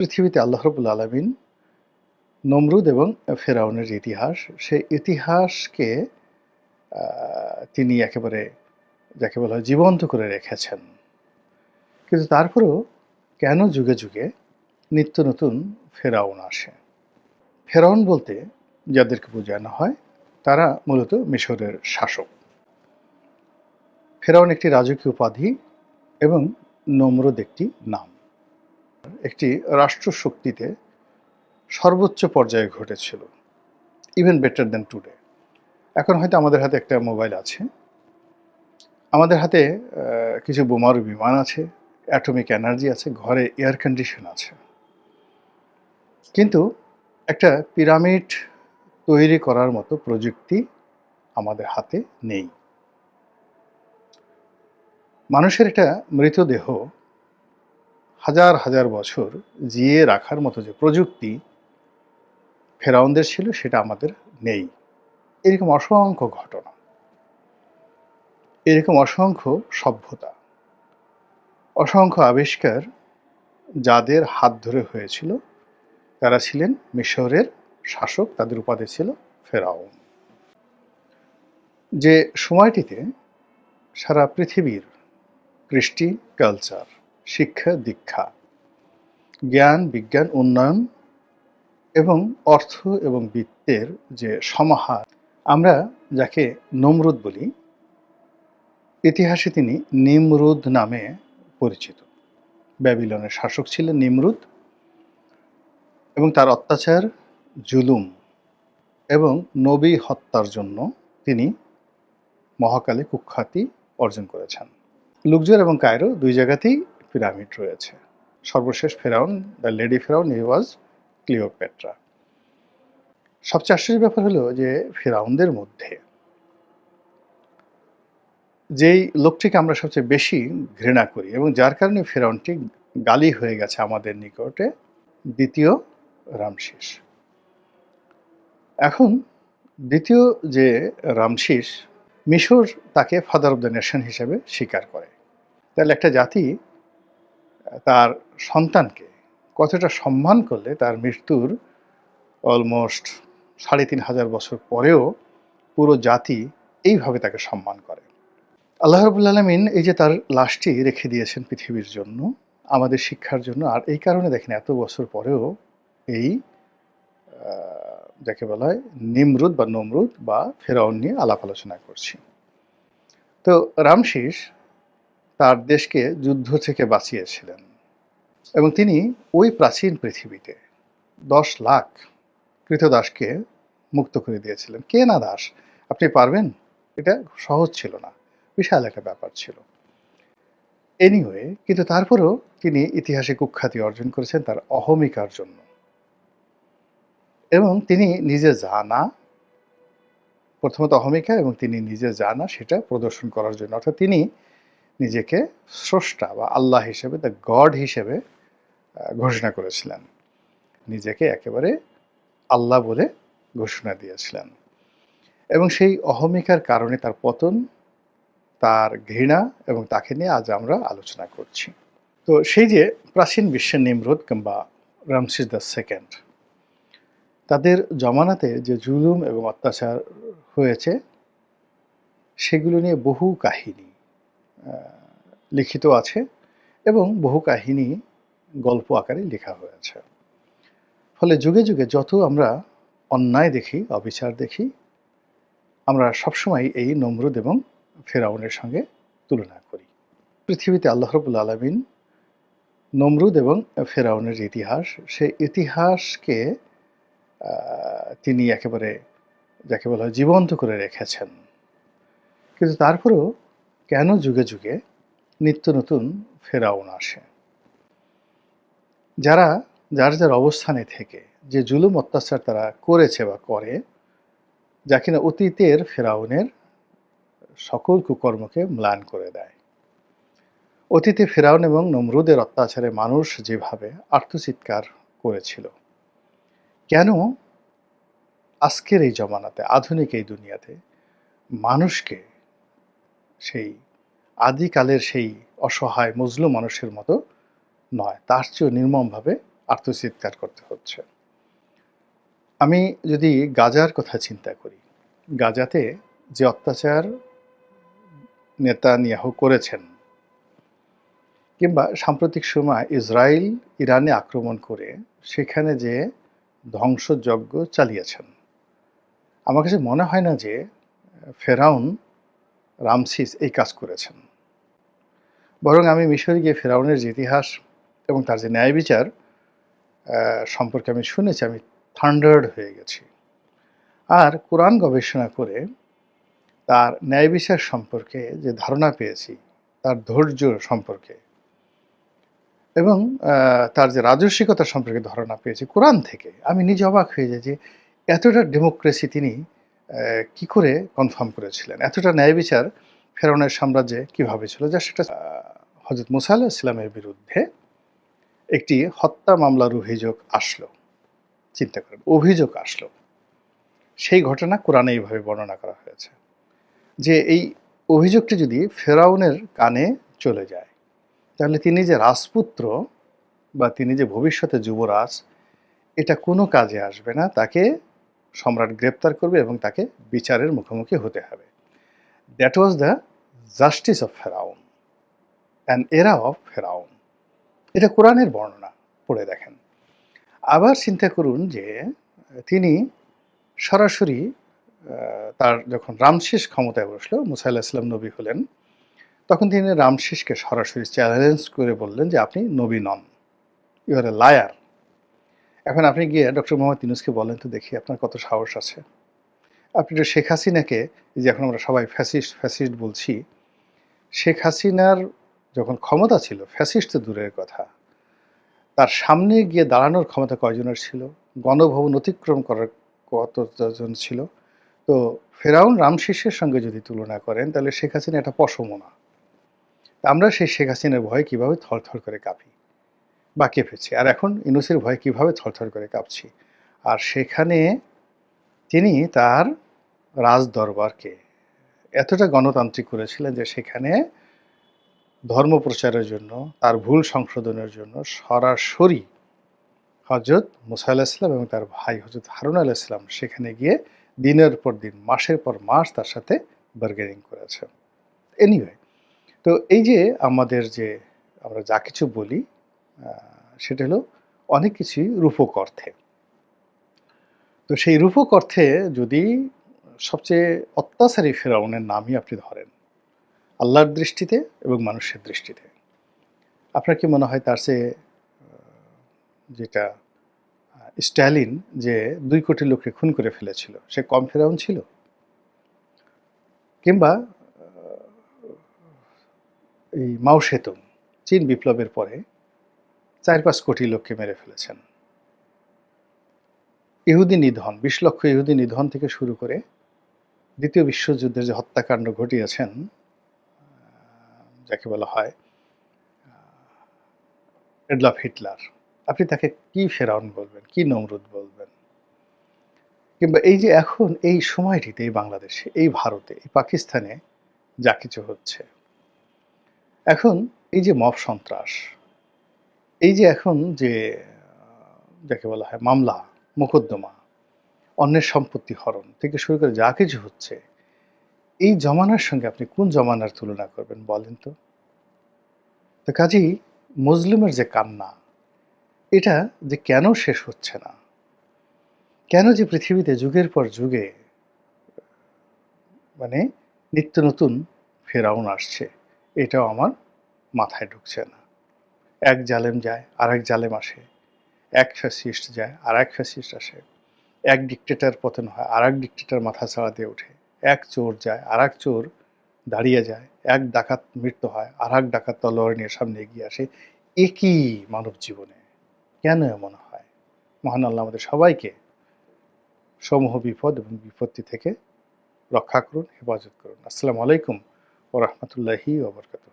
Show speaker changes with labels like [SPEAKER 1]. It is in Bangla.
[SPEAKER 1] পৃথিবীতে আল্লাহ রবুল আলমিন নমরুদ এবং ফেরাউনের ইতিহাস, সেই ইতিহাসকে তিনি একেবারে যাকে বলা হয় জীবন্ত করে রেখেছেন। কিন্তু তারপরেও কেন যুগে যুগে নিত্য নতুন ফেরাউন আসে? ফেরাউন বলতে যাদেরকে বোঝানো হয়, তারা মূলত মিশরের শাসক। ফেরাউন একটি রাজকীয় উপাধি এবং নমরুদ একটি নাম। একটি রাষ্ট্র শক্তিতে সর্বোচ্চ পর্যায়ে ঘটেছিল ইভেন বেটার দেন টুডে এখন হয়তো আমাদের হাতে একটা মোবাইল আছে। আমাদের হাতে কিছু বোমারু বিমান আছে অ্যাটমিক এনার্জি আছে, ঘরে এয়ার কন্ডিশন আছে। কিন্তু একটা পিরামিড তৈরি করার মতো প্রযুক্তি আমাদের হাতে নেই। মানুষের একটা মৃতদেহ হাজার হাজার বছর জিয়ে রাখার মতো যে প্রযুক্তি ফেরাউনদের ছিল, সেটা আমাদের নেই। এরকম অসংখ্য ঘটনা, এরকম অসংখ্য সভ্যতা, অসংখ্য আবিষ্কার যাদের হাত ধরে হয়েছিল, তারা ছিলেন মিশরের শাসক, তাদের উপাধি ছিল ফেরাউন। যে সময়টিতে সারা পৃথিবীর কৃষ্টি কালচার শিক্ষা, দীক্ষা, জ্ঞান, বিজ্ঞান, উন্নয়ন এবং অর্থ এবং বিত্তের যে সমাহার, আমরা যাকে নমরুদ বলি, ইতিহাসে তিনি নিমরুদ নামে পরিচিত। ব্যাবিলনের শাসক ছিলেন নিমরুদ এবং তার অত্যাচার জুলুম এবং নবী হত্যার জন্য তিনি মহাকালে কুখ্যাতি অর্জন করেছেন। লুকজর এবং কায়রো দুই জায়গাতেই পিরামিড রয়েছে। সর্বশেষ ফেরাউন দ্য লেডি ফেরাউন হি ওয়াজ ক্লিওপেট্রা সবচেয়ে আশ্চর্যের ব্যাপার হলো যে ফেরাউনদের মধ্যে যেই লোকটিকে আমরা সবচেয়ে বেশি ঘৃণা করি এবং যার কারণে ফেরাউনটি গালি হয়ে গেছে আমাদের নিকটে, দ্বিতীয় রামশেষ। এখন দ্বিতীয় যে রামশিস মিশর তাকে ফাদার অফ দ্য নেশন হিসেবে স্বীকার করে। তাহলে একটা জাতি তার সন্তানকে কতটা সম্মান করলে তার মৃত্যুর অলমোস্ট সাড়ে তিন হাজার বছর পরেও পুরো জাতি এইভাবে তাকে সম্মান করে। আল্লাহ রবুল আলমিন এই যে তার লাশটি রেখে দিয়েছেন পৃথিবীর জন্য, আমাদের শিক্ষার জন্য, আর এই কারণে দেখেন এত বছর পরেও এই যাকে বলা হয় নিমরুদ বা নমরুদ বা ফেরাউন নিয়ে আলাপ আলোচনা করছি। তো রামশিস তার দেশকে যুদ্ধ থেকে বাঁচিয়েছিলেন। এবং তিনি ওই প্রাচীন পৃথিবীতে দশ লাখ কৃতদাসকে মুক্ত করে দিয়েছিলেন। কে না দাস? আপনি পারবেন? এটা সহজ ছিল না, বিশাল একটা ব্যাপার ছিল। এনিওয়ে কিন্তু তারপরেও তিনি ইতিহাসে কুখ্যাতি অর্জন করেছেন তার অহমিকার জন্য। এবং তিনি নিজে জানা প্রথমত অহমিকা এবং তিনি নিজে জানা সেটা প্রদর্শন করার জন্য। অর্থাৎ তিনি নিজেকে স্রষ্টা বা আল্লাহ হিসেবে দ্য গড হিসেবে ঘোষণা করেছিলেন। নিজেকে একেবারে আল্লাহ বলে ঘোষণা দিয়েছিলেন। এবং সেই অহমিকার কারণে তার পতন, তার ঘৃণা এবং তাকে নিয়ে আজ আমরা আলোচনা করছি। তো সেই যে প্রাচীন বিশ্বের নিমরোদ কিংবা রামসিস দ্য সেকেন্ড, তাদের জমানাতে যে জুলুম এবং অত্যাচার হয়েছে, সেগুলো নিয়ে বহু কাহিনী লিখিত আছে এবং বহু কাহিনী গল্প আকারে লেখা হয়েছে। ফলে যুগে যুগে যত আমরা অন্যায় দেখি, অবিচার দেখি, আমরা সবসময় এই নমরুদ এবং ফেরাউনের সঙ্গে তুলনা করি। পৃথিবীতে আল্লাহ রবুল আলমিন নমরুদ এবং ফেরাউনের ইতিহাস, সেই ইতিহাসকে তিনি একেবারে, যাকে বলা হয় জীবন্ত করে রেখেছেন। কিন্তু তারপরেও কেন যুগে যুগে নিত্য নতুন ফেরাউন আসে? যারা, যার যার অবস্থানে থেকে যে জুলুম অত্যাচার তারা করেছে বা করে, যা কিনা অতীতের ফেরাউনের সকল কুকর্মকে ম্লান করে দেয়। অতীতে ফেরাউন এবং নমরুদের অত্যাচারে মানুষ যেভাবে আর্তচিৎকার করেছিল, কেন আজকের এই জমানাতে, আধুনিক এই দুনিয়াতে মানুষকে সেই আদিকালের সেই অসহায় মজলু মানুষের মতো নয়, তার চেয়েও নির্মমভাবে আত্মচিৎকার করতে হচ্ছে। আমি যদি গাজার কথা চিন্তা করি, গাজাতে যে অত্যাচার নেতানিয়াহু করেছেন কিংবা সাম্প্রতিক সময় ইসরায়েল ইরানে আক্রমণ করে সেখানে যে ধ্বংসযজ্ঞ চালিয়েছেন, আমার কাছে মনে হয় না যে ফেরাউন রামসিস এই কাজ করেছেন। বরং আমি মিশরে গিয়ে ফেরাউনের যে ইতিহাস এবং তার যে ন্যায় বিচার সম্পর্কে আমি শুনেছি, আমি থান্ডার্ড হয়ে গেছি। আর কোরআন গবেষণা করে তার ন্যায় বিচার সম্পর্কে যে ধারণা পেয়েছি, তার ধৈর্য সম্পর্কে এবং তার যে রাজস্বিকতা সম্পর্কে ধারণা পেয়েছি কোরআন থেকে, আমি নিজে অবাক হয়ে যাই যে এতটা ডেমোক্রেসি তিনি কি করে কনফার্ম করেছিলেন? এতটা ন্যায় বিচার ফেরাউনের সাম্রাজ্যে কীভাবে ছিল? যা সেটা হজরত মুসা আলাহ ইসলামের বিরুদ্ধে একটি হত্যা মামলার অভিযোগ আসলো। চিন্তা করেন, অভিযোগ আসলো। সেই ঘটনা কোরআনে এইভাবে বর্ণনা করা হয়েছে যে এই অভিযোগটি যদি ফেরাউনের কানে চলে যায়, তাহলে তিনি যে রাজপুত্র বা তিনি যে ভবিষ্যতে যুবরাজ, এটা কোনো কাজে আসবে না। তাকে সম্রাট গ্রেপ্তার করবে এবং তাকে বিচারের মুখোমুখি হতে হবে। That was the justice of ফেরাউন অ্যান্ড এরা অফ ফেরাউন এটা কোরআনের বর্ণনা, পড়ে দেখেন। আবার চিন্তা করুন যে, তিনি সরাসরি তার যখন রামশেষ ক্ষমতায় বসল, মুসা আল্লাহ ইসলাম নবী হলেন, তখন তিনি রামশেষকে সরাসরি চ্যালেঞ্জ করে বললেন যে, আপনি নবী নন। ইউ আর এ লায়ার এখন আপনি গিয়ে ডক্টর মোহাম্মদ ইনুসকে বলেন তো দেখি আপনার কত সাহস আছে। আপনি তো শেখ হাসিনাকে যে এখন আমরা সবাই ফ্যাসিস্ট ফ্যাসিস্ট বলছি, শেখ হাসিনার যখন ক্ষমতা ছিল, ফ্যাসিস্ট তো দূরের কথা, তার সামনে গিয়ে দাঁড়ানোর ক্ষমতা কয়জনের ছিল? গণভবন অতিক্রম করার কতজন ছিল? তো ফেরাউন রামশিসের সঙ্গে যদি তুলনা করেন, তাহলে শেখ হাসিনা এটা পশমও না আমরা সেই শেখ হাসিনার ভয়ে কীভাবে থরথর করে কাঁপি? বা কেঁপেছি আর এখন ইনুসের ভয়ে কীভাবে থরথর করে কাঁপছি? আর সেখানে তিনি তার রাজ দরবারকে এতটা গণতান্ত্রিক করেছিলেন যে সেখানে ধর্ম প্রচারের জন্য, তার ভুল সংশোধনের জন্য সরাসরি হজরত মুসা আলাহ ইসলাম এবং তার ভাই হজরত হারুন আলাহ ইসলাম সেখানে গিয়ে দিনের পর দিন, মাসের পর মাস তার সাথে বার্গেনিং করেছে। এনিওয়ে তো এই যে আমাদের যে আমরা যা কিছু বলি সেটা হলো অনেক কিছুই রূপক অর্থে। তো সেই রূপক অর্থে যদি সবচেয়ে অত্যাচারী ফেরাউনের নামই আপনি ধরেন, আল্লাহর দৃষ্টিতে এবং মানুষের দৃষ্টিতে, আপনার কি মনে হয় তার চেয়ে যেটা স্ট্যালিন যে দুই কোটি লোককে খুন করে ফেলেছিল, সে কম ফেরাউন ছিল? কিংবা এই মাও সেতুং, চীন বিপ্লবের পরে চার পাঁচ কোটি লোককে মেরে ফেলেছেন। ইহুদি নিধন, বিশ লক্ষ ইহুদি নিধন থেকে শুরু করে দ্বিতীয় বিশ্বযুদ্ধের যে হত্যাকাণ্ড ঘটিয়েছেন যাকে বলা হয় এডলফ হিটলার, আপনি তাকে কি ফেরাউন বলবেন, কি নমরুদ বলবেন? কিংবা এই যে এখন, এই সময়টিতে এই বাংলাদেশে, এই ভারতে, এই পাকিস্তানে যা কিছু হচ্ছে। এখন এই যে মব সন্ত্রাস এই যে এখন যে যাকে বলা হয় মামলা, মোকদ্দমা, অন্যের সম্পত্তি হরণ থেকে শুরু করে যা কিছু হচ্ছে, এই জমানার সঙ্গে আপনি কোন জমানার তুলনা করবেন বলেন তো? তো কাজেই মুসলিমের যে কান্না, এটা যে কেন শেষ হচ্ছে না? কেন যে পৃথিবীতে যুগের পর যুগে মানে নিত্য নতুন ফেরাউন আসছে, এটাও আমার মাথায় ঢুকছে না। এক জালেম যায় আর এক জালেম আসে। এক ফ্যাসিস্ট যায় আর এক ফ্যাসিস্ট আসে। এক ডিকটেটার পতন হয় আর এক ডিকটেটার মাথা ছাড়া দিয়ে ওঠে। এক চোর যায় আর এক চোর দাঁড়িয়ে যায়। এক ডাকাত মৃত্যু হয় আর এক ডাকাত তলোয়ার নিয়ে সামনে এগিয়ে আসে। একই মানব জীবনে। কেন এমন হয়? মহান আল্লাহ আমাদের সবাইকে সমূহ বিপদ এবং বিপত্তি থেকে রক্ষা করুন, হেফাজত করুন। আসসালামু আলাইকুম ও রহমতুল্লাহি ওবরকাত